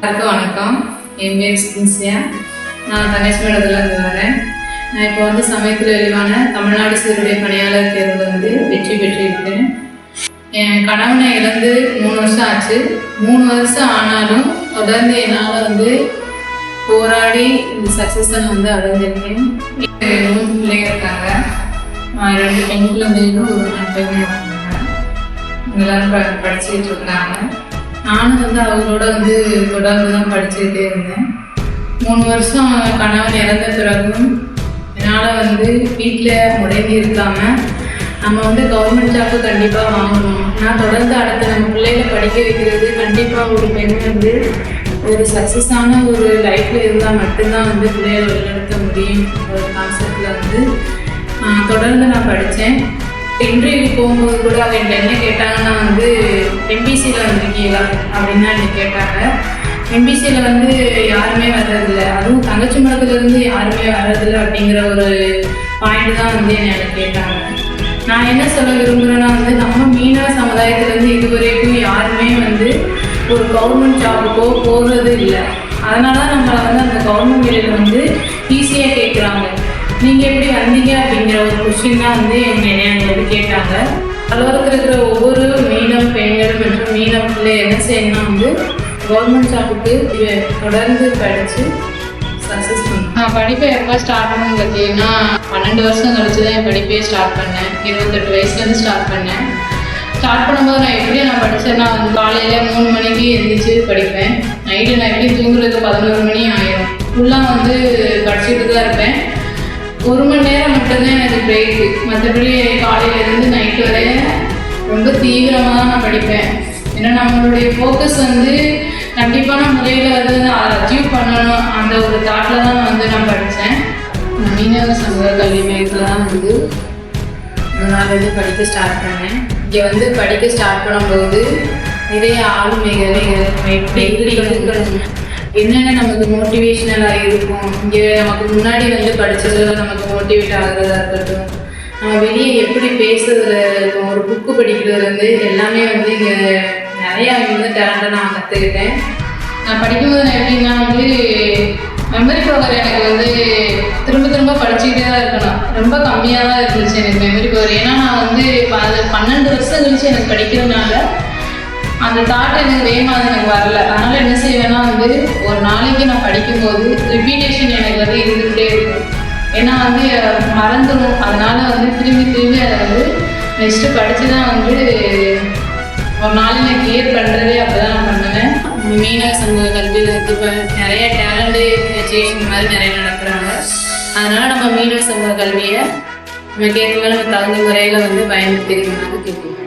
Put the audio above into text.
எல்லாருக்கும் வணக்கம். என் பேர் சின்சியா. நான் தங்கச்சி வரேன். நான் இப்போ வந்து சமயத்தில் வெளிவான தமிழ்நாடு சீருடைய பணியாளர் தேர்வில் வந்து வெற்றி பெற்றிருக்கேன் என் கணவனை இழந்து மூணு வருஷம் ஆச்சு. மூணு வருஷம் ஆனாலும் தொடர்ந்து என்னால் வந்து போராடி இந்த சக்ஸஸை வந்து அடைஞ்சிருக்கேன். மூணு பிள்ளைங்க இருக்காங்க. ஆஹ் ரெண்டு பெண் குழந்தைகளும் ஒரு ஆண் இருக்காங்க. எல்லாரும் ப படிச்சுட்டு இருக்காங்க. நானும் வந்து அவங்களோட வந்து தொடர்ந்து தான் படிச்சுக்கிட்டே இருந்தேன். மூணு வருஷம் கணவன் இறந்த பிறகும் என்னால் வந்து வீட்டில் முடங்கி இருக்காமல் நம்ம வந்து கவர்மெண்ட் ஜாப்பு கண்டிப்பாக வாங்கணும். நான் தொடர்ந்து அடுத்த நம்ம பிள்ளைகளை படிக்க வைக்கிறது கண்டிப்பாக ஒரு பெண் வந்து ஒரு சக்ஸஸான ஒரு லைஃப்பில் இருந்தால் மட்டும்தான் வந்து பிள்ளைகளை வழிநடத்த முடியும். ஒரு கான்செப்டில் வந்து தொடர்ந்து நான் படித்தேன் இன்டர்வியூ போகும்போது கூட அவங்க என்ன கேட்டாங்கன்னா வந்து எம்பிசியில் வந்திருக்கீங்களா அப்படின்னு தான் என்னை கேட்டாங்க. எம்பிசியில் வந்து யாருமே வர்றதில்ல. அதுவும் தங்கச்சி மடத்துலேருந்து யாருமே வர்றதில்ல அப்படிங்கிற ஒரு பாயிண்ட் தான் வந்து என்னை கேட்டாங்க. நான் என்ன சொல்ல விரும்புகிறேன்னா வந்து நம்ம மீனவ சமுதாயத்துலேருந்து இதுவரைக்கும் யாருமே வந்து ஒரு கவர்மெண்ட் ஜாபுக்கோ போகிறது இல்லை அதனால தான் நம்மளை வந்து அந்த கவர்மெண்ட் வேலையில் வந்து ஈஸியாக கேட்குறாங்க நீங்கள் எப்படி வந்தீங்க அப்படிங்கிற ஒரு கொஸ்டின் தான் வந்து எங்கள் என்னை வந்து கேட்டாங்க. அலுவலகத்தில் இருக்கிற ஒவ்வொரு மீனவ பெண்கள் மற்றும் மீனவ பிள்ளை என்ன செய்யணும்னா வந்து கவர்மெண்ட் ஜாபுக்கு தொடர்ந்து படித்து சக்ஸஸ் நான் படிப்பை எப்போ ஸ்டார்ட் பண்ணணும்னு பார்த்தீங்கன்னா பன்னெண்டு வருஷம் கழிச்சு தான் என் படிப்பே ஸ்டார்ட் பண்ணேன். இருபத்தெட்டு வயசுலேருந்து ஸ்டார்ட் பண்ணேன். ஸ்டார்ட் பண்ணும்போது நான் எப்படி நான் படித்தேன்னா வந்து காலையில் மூணு மணிக்கு எழுந்திரிச்சு படிப்பேன். நைட்டு நான் எப்படி தூங்குறதுக்கு பதினோரு மணி ஆயிரும். ஃபுல்லாக வந்து படிச்சுட்டு தான் இருப்பேன். ஒரு மணி நேரம் மட்டும்தான் எனக்கு பிரேக்கு மற்றபடி காலையிலேருந்து நைட்டு வரை ரொம்ப தீவிரமாக தான் நான் படிப்பேன். ஏன்னா நம்மளுடைய ஃபோக்கஸ் வந்து கண்டிப்பான முறையில் வந்து அதை அச்சீவ் பண்ணணும். அந்த ஒரு தாட்டில் தான் வந்து நான் படித்தேன் மீனவ சமூக கல்வி மையத்தில் தான் வந்து மூணாவது படிக்க ஸ்டார்ட் பண்ணேன். இங்கே வந்து படிக்க ஸ்டார்ட் பண்ணும்போது நிறைய ஆளுமைகள் எப்படி இருக்கணும் என்னென்ன நமக்கு மோட்டிவேஷ்னலாக இருக்கும்? இங்கே நமக்கு முன்னாடி வந்து படித்ததில் நமக்கு மோட்டிவேட் ஆகுறதா இருக்கட்டும். நம்ம வெளியே எப்படி பேசுறதுல இருக்கும் ஒரு புக்கு படிக்கிறதுலேருந்து எல்லாமே வந்து இங்கே நிறையா வந்து டேலண்டாக நான் கற்றுக்கிட்டேன் நான் படிக்கும்போது எப்படின்னா வந்து மெமரி பவர் எனக்கு வந்து திரும்ப திரும்ப படிச்சுக்கிட்டே தான் இருக்கணும். ரொம்ப கம்மியாக தான் இருந்துச்சு எனக்கு மெமரி பவர் ஏன்னா நான் வந்து பன்னெண்டு வருஷம் கழிச்சு எனக்கு படிக்கிறதுனால அந்த தாட் எனக்கு வேகமாக எனக்கு வரல. அதனால் என்ன செய்வேன்னா வந்து ஒரு நாளைக்கு நான் படிக்கும்போது ரிப்பீட்டேஷன் எனக்கு வந்து இருந்துகிட்டே இருக்கும். ஏன்னா வந்து மறந்துடும். அதனால் வந்து திரும்பி திரும்பி அதை வந்து நெக்ஸ்ட்டு படித்து தான் வந்து ஒரு நாள் நான் கிளியர் பண்ணுறதே அப்போ தான் நான் பண்ணுவேன். மீனவ சமூக கல்வியில் வந்து இப்போ நிறைய டேலண்ட் எஜுகேஷன் மாதிரி நிறைய நடக்கிறாங்க அதனால் நம்ம மீனவ சமூக கல்வியை நம்ம கேட்கும்போது நம்ம தகுந்த முறையில் வந்து பயன்படுத்திக்கணும்னு கேட்குறோம்